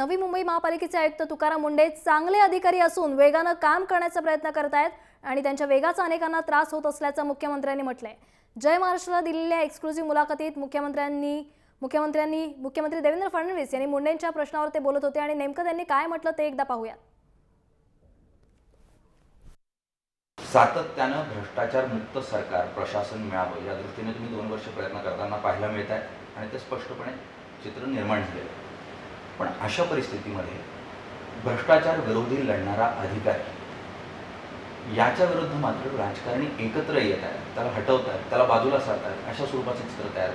नवी मुंबई महापालिकेचे आयुक्त तुकाराम मुंडे चांगले अधिकारी असून वेगानं काम करण्याचा प्रयत्न करत आहेत आणि त्यांच्या वेगाचा अनेकांना त्रास होत असल्याचं मुख्यमंत्र्यांनी म्हटलंय. जय महाराष्ट्राला दिलेल्या एक्सक्लुझिव्ह मुलाखतीत मुख्यमंत्र्यांनी मुख्यमंत्र्यांनी मुख्यमंत्री देवेंद्र फडणवीस यांनी मुंडेंच्या प्रश्नावर ते बोलत होते आणि नेमकं त्यांनी काय म्हटलं ते एकदा पाहूयात सातत्यानं भ्रष्टाचार मुक्त सरकार प्रशासन मिळावं या दृष्टीने तुम्ही दोन वर्ष प्रयत्न करताना पाहायला मिळत आहे आणि ते स्पष्टपणे चित्र निर्माण झालेलं आहे. पण अशा परिस्थितीमध्ये भ्रष्टाचार विरोधी लढणारा अधिकारी याच्या विरुद्ध मात्र राजकारणी एकत्र येत आहेत त्याला हटवत आहेत त्याला बाजूला सारत आहेत अशा स्वरूपाचे चित्र तयार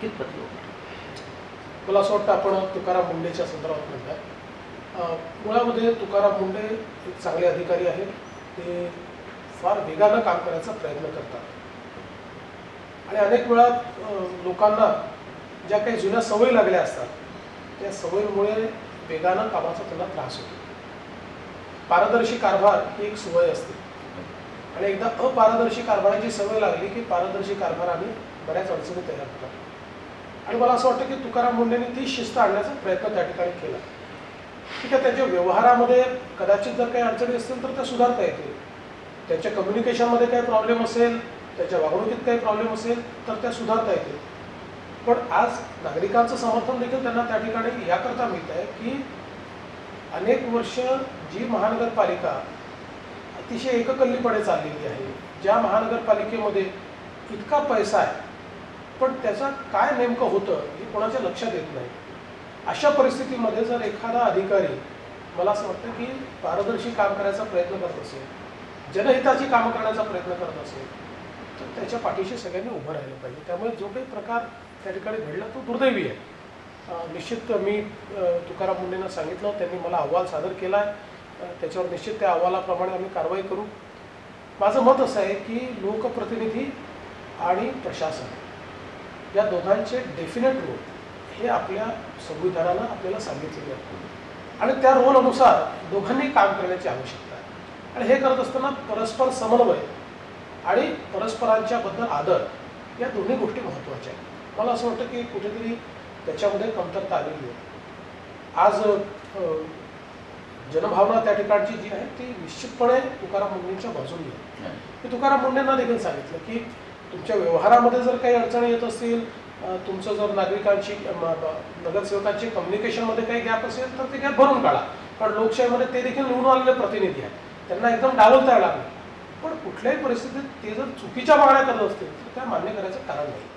कितपत मला असं वाटतं आपण तुकाराम मुंडेच्या संदर्भात म्हणताय मुळामध्ये तुकाराम मुंडे एक चांगले अधिकारी आहेत. ते फार वेगानं काम करायचा प्रयत्न करतात. आणि अनेक वेळा लोकांना ज्या काही जुन्या सवयी लागल्या असतात त्या सवयीमुळे वेगानं कामाचा त्यांना त्रास होतो. पारदर्शी कारभार ही एक सवय असते. आणि एकदा अपारदर्शी कारभाराची सवय लागली की पारदर्शी कारभार आम्ही बऱ्याच अडचणी तयार होतात आणि मला असं वाटतं की तुकाराम मुंडेंनी ती शिस्त आणण्याचा प्रयत्न त्या ठिकाणी केला. ठीक आहे त्याच्या व्यवहारामध्ये कदाचित जर काही अडचणी असतील तर त्या सुधारता येतील. त्याच्या कम्युनिकेशनमध्ये काही प्रॉब्लेम असेल त्याच्या वागणुकीत काही प्रॉब्लेम असेल तर त्या सुधारता येतील. पण आज नागरिकांचं समर्थन देखील त्यांना त्या ठिकाणी याकरता मिळत आहे की अनेक वर्ष जी महानगरपालिका अतिशय एककल्लीपणे चाललेली आहे ज्या महानगरपालिकेमध्ये इतका पैसा आहे पण त्याचा काय नेमकं होतं हे कोणाच्या लक्षात येत नाही. अशा परिस्थितीमध्ये जर एखादा अधिकारी मला असं वाटतं की पारदर्शी काम करायचा प्रयत्न करत असेल जनहिताची कामं करण्याचा प्रयत्न करत असेल तर त्याच्या पाठीशी सगळ्यांनी उभं राहिलं पाहिजे. त्यामुळे जो काही प्रकार त्या ठिकाणी घडला तो दुर्दैवी आहे. निश्चित मी तुकाराम मुंडेंना सांगितलं त्यांनी मला अहवाल सादर केला आहे त्याच्यावर निश्चित त्या अहवालाप्रमाणे आम्ही कारवाई करू. माझं मत असं आहे की लोकप्रतिनिधी आणि प्रशासन या दोघांचे डेफिनेट रोल हे आपल्या संविधानानं आपल्याला सांगितलेले आहेत. आणि त्या रोल अनुसार दोघांनी काम करण्याची आवश्यकता आहे. आणि हे करत असताना परस्पर समन्वय आणि परस्परांच्याबद्दल आदर या दोन्ही गोष्टी महत्त्वाच्या आहेत. मला असं वाटतं की कुठेतरी त्याच्यामध्ये कमतरता आलेली आहे. आज जनभावना त्या ठिकाणची जी आहे ती निश्चितपणे तुकाराम मुंडेंच्या बाजूने आहे. मी तुकाराम मुंडेंना देखील सांगितलं की तुमच्या व्यवहारामध्ये जर काही अडचणी येत असतील तुमचं जर नागरिकांची नगरसेवकांची कम्युनिकेशनमध्ये काही गॅप असेल तर ते गॅप भरून काढा. कारण लोकशाहीमध्ये ते देखील निवडून आलेले प्रतिनिधी आहेत. त्यांना एकदम डावलता येणार नाही पण कुठल्याही परिस्थितीत ते जर चुकीच्या मागण्या करत असतील तर त्या मान्य करायचं कारण नाही.